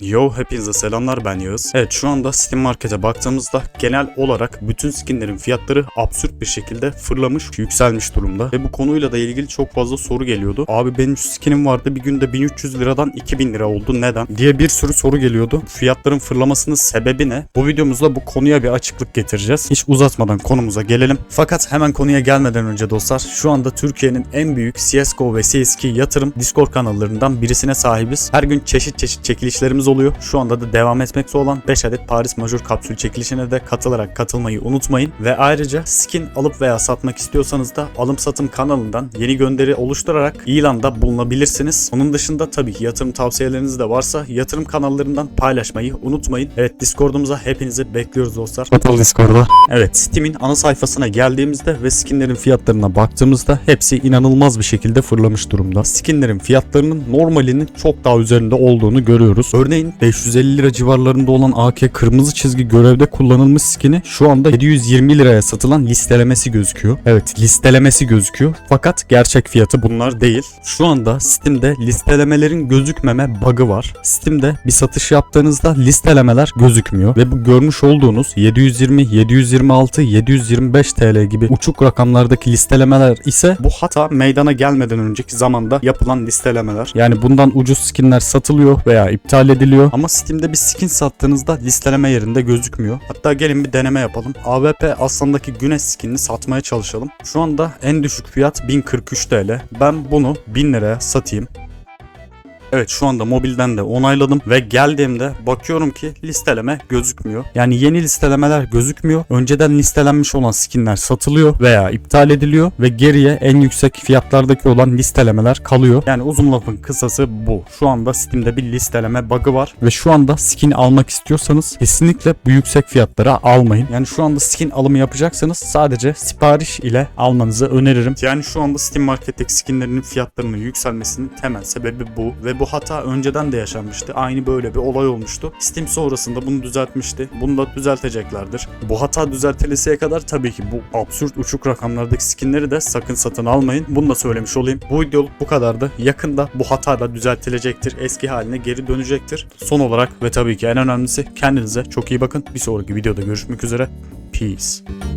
Yo hepinize selamlar ben Yağız. Evet şu anda Steam Market'e baktığımızda genel olarak bütün skinlerin fiyatları absürt bir şekilde fırlamış, yükselmiş durumda. Ve bu konuyla da ilgili çok fazla soru geliyordu. Abi benim şu skinim vardı bir günde 1300 liradan 2000 lira oldu neden? diye bir sürü soru geliyordu. Fiyatların fırlamasının sebebi ne? Bu videomuzda bu konuya bir açıklık getireceğiz. Hiç uzatmadan konumuza gelelim. Fakat hemen konuya gelmeden önce dostlar şu anda Türkiye'nin en büyük CSGO ve CS2 yatırım Discord kanallarından birisine sahibiz. Her gün çeşit çeşit çekilişlerimiz oluyor. Şu anda da devam etmekte olan 5 adet Paris Major kapsül çekilişine de katılarak katılmayı unutmayın. Ve ayrıca skin alıp veya satmak istiyorsanız da alım satım kanalından yeni gönderi oluşturarak ilanda bulunabilirsiniz. Onun dışında tabii ki yatırım tavsiyeleriniz de varsa yatırım kanallarından paylaşmayı unutmayın. Evet Discord'umuza hepinizi bekliyoruz dostlar. Katıl Discord'a. Evet Steam'in ana sayfasına geldiğimizde ve skinlerin fiyatlarına baktığımızda hepsi inanılmaz bir şekilde fırlamış durumda. Skinlerin fiyatlarının normalinin çok daha üzerinde olduğunu görüyoruz. Örneğin 550 lira civarlarında olan AK kırmızı çizgi görevde kullanılmış skini şu anda 720 liraya satılan listelemesi gözüküyor. Evet listelemesi gözüküyor. Fakat gerçek fiyatı bunlar değil. Şu anda Steam'de listelemelerin gözükmeme bug'ı var. Steam'de bir satış yaptığınızda listelemeler gözükmüyor ve bu görmüş olduğunuz 720, 726, 725 TL gibi uçuk rakamlardaki listelemeler ise bu hata meydana gelmeden önceki zamanda yapılan listelemeler. Yani bundan ucuz skinler satılıyor veya iptal ediliyor ama Steam'de bir skin sattığınızda listeleme yerinde gözükmüyor. Hatta gelin bir deneme yapalım. AWP Aslan'daki güneş skinini satmaya çalışalım. Şu anda en düşük fiyat 1043 TL. Ben bunu 1000 liraya satayım. Evet şu anda mobilden de onayladım ve geldiğimde bakıyorum ki listeleme gözükmüyor. Yani yeni listelemeler gözükmüyor. Önceden listelenmiş olan skinler satılıyor veya iptal ediliyor ve geriye en yüksek fiyatlardaki olan listelemeler kalıyor. Yani uzun lafın kısası bu. Şu anda Steam'de bir listeleme bug'ı var ve şu anda skin almak istiyorsanız kesinlikle bu yüksek fiyatlara almayın. Yani şu anda skin alımı yapacaksanız sadece sipariş ile almanızı öneririm. Yani şu anda Steam Market'teki skinlerinin fiyatlarının yükselmesinin temel sebebi bu ve bu hata önceden de yaşanmıştı. Aynı böyle bir olay olmuştu. Steam sonrasında bunu düzeltmişti. Bunu da düzelteceklerdir. Bu hata düzeltilesiye kadar tabii ki bu absürt uçuk rakamlardaki skinleri de sakın satın almayın. Bunu da söylemiş olayım. Bu videoluk bu kadardı. Yakında bu hata da düzeltilecektir. Eski haline geri dönecektir. Son olarak ve tabii ki en önemlisi kendinize çok iyi bakın. Bir sonraki videoda görüşmek üzere. Peace.